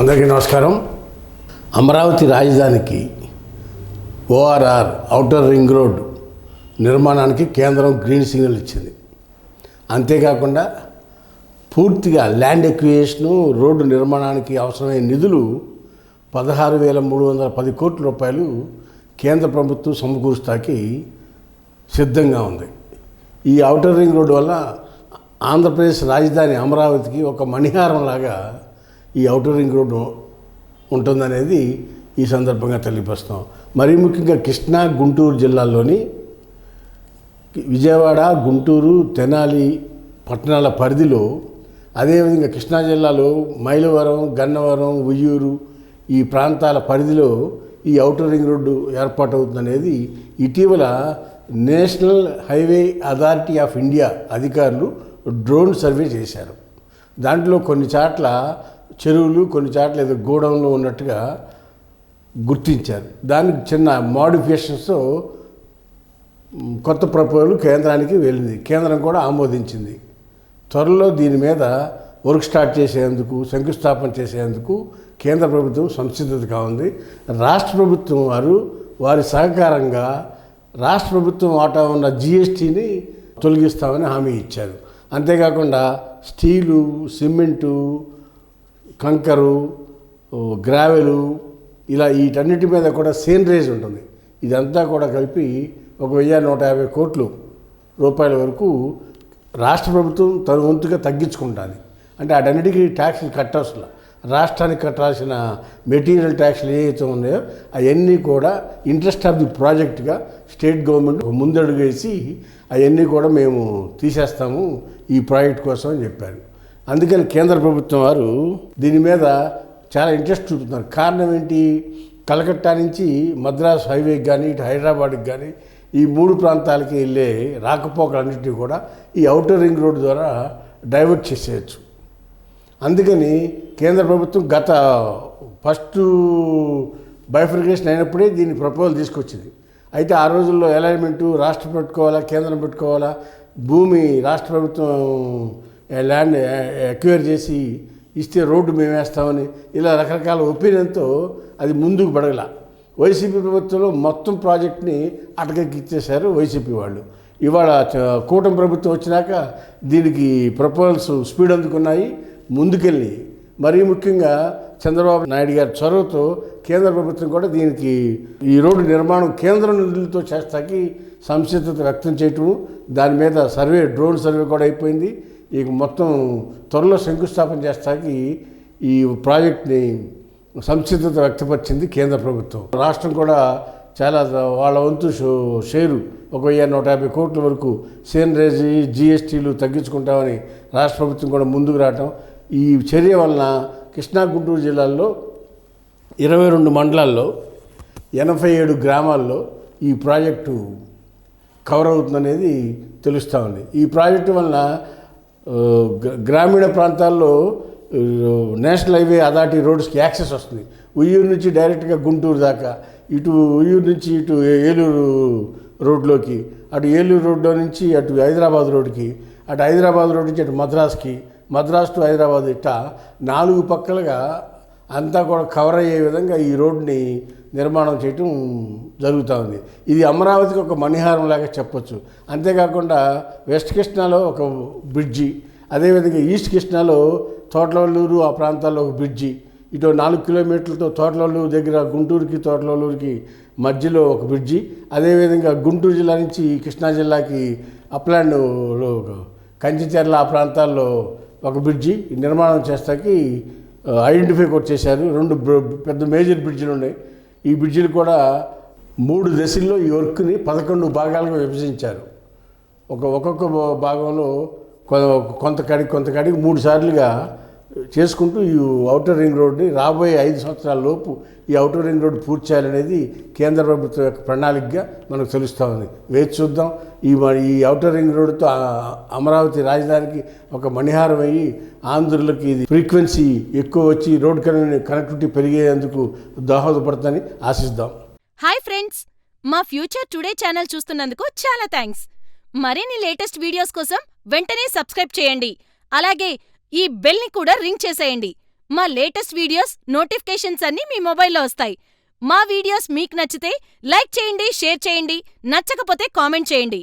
అందరికీ నమస్కారం. అమరావతి రాజధానికి ఓఆర్ఆర్ అవుటర్ రింగ్ రోడ్ నిర్మాణానికి కేంద్రం గ్రీన్ సిగ్నల్ ఇచ్చింది. అంతేకాకుండా పూర్తిగా ల్యాండ్ ఎక్వియేషను రోడ్డు నిర్మాణానికి అవసరమైన నిధులు పదహారు వేల మూడు వందల పది కోట్ల రూపాయలు కేంద్ర ప్రభుత్వం సమకూరుస్తాకి సిద్ధంగా ఉంది. ఈ అవుటర్ రింగ్ రోడ్డు వల్ల ఆంధ్రప్రదేశ్ రాజధాని అమరావతికి ఒక మణిహారం లాగా ఈ ఔటర్ రింగ్ రోడ్డు ఉంటుందనేది ఈ సందర్భంగా తెలియపరుస్తాం. మరీ ముఖ్యంగా కృష్ణా గుంటూరు జిల్లాల్లోని విజయవాడ గుంటూరు తెనాలి పట్టణాల పరిధిలో అదేవిధంగా కృష్ణా జిల్లాలో మైలవరం గన్నవరం ఉయ్యూరు ఈ ప్రాంతాల పరిధిలో ఈ ఔటర్ రింగ్ రోడ్డు ఏర్పాటవుతుందనేది ఇటీవల national highway authority of India అధికారులు డ్రోన్ సర్వే చేశారు. దాంట్లో కొన్ని చాట్ల చెరువులు కొన్ని చాట్ల ఏదో గోడౌన్లో ఉన్నట్టుగా గుర్తించారు. దానికి చిన్న మాడిఫికేషన్స్ కొత్త ప్రపోజల్ కేంద్రానికి వెళ్ళింది. కేంద్రం కూడా ఆమోదించింది. త్వరలో దీని మీద వర్క్ స్టార్ట్ చేసేందుకు శంకుస్థాపన చేసేందుకు కేంద్ర ప్రభుత్వం సంసిద్ధతగా ఉంది రాష్ట్ర ప్రభుత్వం వారు వారి సహకారంగా రాష్ట్ర ప్రభుత్వం వాటా ఉన్న జిఎస్టీని తొలగిస్తామని హామీ ఇచ్చారు. అంతేకాకుండా స్టీలు సిమెంటు కంకరు గ్రావెలు ఇలా వీటన్నిటి మీద కూడా సేనరేజ్ ఉంటుంది. ఇదంతా కూడా కలిపి ఒక వెయ్యి నూట యాభై కోట్లు రూపాయల వరకు రాష్ట్ర ప్రభుత్వం తన వంతుగా తగ్గించుకుంటుంది. అంటే అటన్నిటికి ట్యాక్స్లు కట్టాల్సిన రాష్ట్రానికి కట్టాల్సిన మెటీరియల్ ట్యాక్స్లు ఏవైతే ఉన్నాయో అవన్నీ కూడా ఇంట్రెస్ట్ ఆఫ్ ది ప్రాజెక్ట్గా స్టేట్ గవర్నమెంట్ ముందడుగు వేసి అవన్నీ కూడా మేము తీసేస్తాము ఈ ప్రాజెక్ట్ కోసం అని చెప్పారు. అందుకని కేంద్ర ప్రభుత్వం వారు దీని మీద చాలా ఇంట్రెస్ట్ చూపుతున్నారు. కారణం ఏంటి? కలకత్తా నుంచి మద్రాస్ హైవేకి కానీ ఇటు హైదరాబాద్కి కానీ ఈ మూడు ప్రాంతాలకి వెళ్ళే రాకపోకలన్నింటినీ కూడా ఈ అవుటర్ రింగ్ రోడ్ ద్వారా డైవర్ట్ చేసేయచ్చు. అందుకని కేంద్ర ప్రభుత్వం గత ఫస్ట్ బైఫర్కేషన్ అయినప్పుడే దీన్ని ప్రపోజల్ తీసుకొచ్చింది. అయితే ఆ రోజుల్లో అలైన్మెంటు రాష్ట్రం పెట్టుకోవాలా కేంద్రం పెట్టుకోవాలా? భూమి రాష్ట్ర ప్రభుత్వం ల్యాండ్ ఎక్వైర్ చేసి ఇస్తే రోడ్డు మేము వేస్తామని ఇలా రకరకాల ఒపీనియన్తో అది ముందుకు పడగల వైసీపీ ప్రభుత్వంలో మొత్తం ప్రాజెక్ట్ని అటకెక్కిచ్చేశారు వైసీపీ వాళ్ళు. ఇవాళ కూటమి ప్రభుత్వం వచ్చినాక దీనికి ప్రపోజల్స్ స్పీడ్ అందుకున్నాయి ముందుకెళ్ళి. మరీ ముఖ్యంగా చంద్రబాబు నాయుడు గారి చొరవతో కేంద్ర ప్రభుత్వం కూడా దీనికి ఈ రోడ్డు నిర్మాణం కేంద్ర నిధులతో చేస్తాకి సంసిద్ధత వ్యక్తం చేయటం దాని మీద సర్వే డ్రోన్ సర్వే కూడా అయిపోయింది. ఇక మొత్తం త్వరలో శంకుస్థాపన చేస్తాకి ఈ ప్రాజెక్ట్ని సంసిద్ధత వ్యక్తపరిచింది కేంద్ర ప్రభుత్వం. రాష్ట్రం కూడా చాలా వాళ్ళ వంతు షో- షేరు. ఒక వెయ్యి నూట యాభై కోట్ల వరకు సేనరేజీ జిఎస్టీలు తగ్గించుకుంటామని రాష్ట్ర ప్రభుత్వం కూడా ముందుకు రావటం. ఈ చర్య వలన కృష్ణా గుంటూరు జిల్లాల్లో ఇరవై రెండు మండలాల్లో ఎనభై ఏడు గ్రామాల్లో ఈ ప్రాజెక్టు కవర్ అవుతుందనేది తెలుస్తూ ఉంది. ఈ ప్రాజెక్టు వలన గ్రామీణ ప్రాంతాల్లో నేషనల్ హైవే అథారిటీ రోడ్స్కి యాక్సెస్ వస్తుంది. ఉయ్యూరు నుంచి డైరెక్ట్గా గుంటూరు దాకా ఇటు ఉయ్యూరు నుంచి ఇటు ఏలూరు రోడ్లోకి అటు ఏలూరు రోడ్లో నుంచి అటు హైదరాబాద్ రోడ్కి అటు హైదరాబాద్ రోడ్ నుంచి అటు మద్రాస్కి మద్రాస్ టు హైదరాబాద్ ఇట్ట నాలుగు పక్కలుగా అంతా కూడా కవర్ అయ్యే విధంగా ఈ రోడ్ని నిర్మాణం చేయటం జరుగుతూ ఉంది. ఇది అమరావతికి ఒక మణిహారం లాగా చెప్పొచ్చు. అంతేకాకుండా వెస్ట్ కృష్ణాలో ఒక బ్రిడ్జి అదేవిధంగా ఈస్ట్ కృష్ణాలో తోటలూరు ఆ ప్రాంతాల్లో ఒక బ్రిడ్జి ఇటు నాలుగు కిలోమీటర్లతో తోటలూరు దగ్గర గుంటూరుకి తోటలూరుకి మధ్యలో ఒక బ్రిడ్జి అదేవిధంగా గుంటూరు జిల్లా నుంచి కృష్ణా జిల్లాకి అప్లాండ్లో కంచిచెర్ల ఆ ప్రాంతాల్లో ఒక బ్రిడ్జి నిర్మాణం చేస్తాకి ఐడెంటిఫై కూడా చేశారు. రెండు పెద్ద మేజర్ బ్రిడ్జిలు ఉన్నాయి ఈ బ్రిడ్జిలు కూడా మూడు దశల్లో ఈ వర్క్ని పదకొండు భాగాలుగా విభజించారు. ఒక ఒక్కొక్క భాగంలో కొ- కొంత కాడికి కొంత కాడికి మూడు సార్లుగా చేసుకుంటూ ఈ ఔటర్ రింగ్ రోడ్ని రాబోయే ఐదు సంవత్సరాల లోపు ఈ ఔటర్ రింగ్ రోడ్డు పూర్తి చేయాలనేది కేంద్ర ప్రభుత్వం యొక్క ప్రణాళికగా మనకు తెలుస్తూ ఉంది. వేచి చూద్దాం. ఈ ఈ ఔటర్ రింగ్ రోడ్డుతో అమరావతి రాజధానికి ఒక మణిహారం అయ్యి ఆంధ్రులకి ఇది ఫ్రీక్వెన్సీ ఎక్కువ వచ్చి రోడ్ కనెక్టి- కనెక్టివిటీ పెరిగేందుకు దోహదపడుతుందని ఆశిద్దాం. Hi friends. మా ఫ్యూచర్ టుడే ఛానల్ చూస్తున్నందుకు చాలా థ్యాంక్స్ మరిన్ని లేటెస్ట్ వీడియోస్ కోసం వెంటనే సబ్స్క్రైబ్ చేయండి. అలాగే ఈ బెల్ని కూడా రింగ్ చేసేయండి మా లేటెస్ట్ వీడియోస్, నోటిఫికేషన్స్ అన్నీ మీ మొబైల్లో వస్తాయి. మా వీడియోస్ మీకు నచ్చితే లైక్ చేయండి, షేర్ చేయండి, నచ్చకపోతే కామెంట్ చేయండి.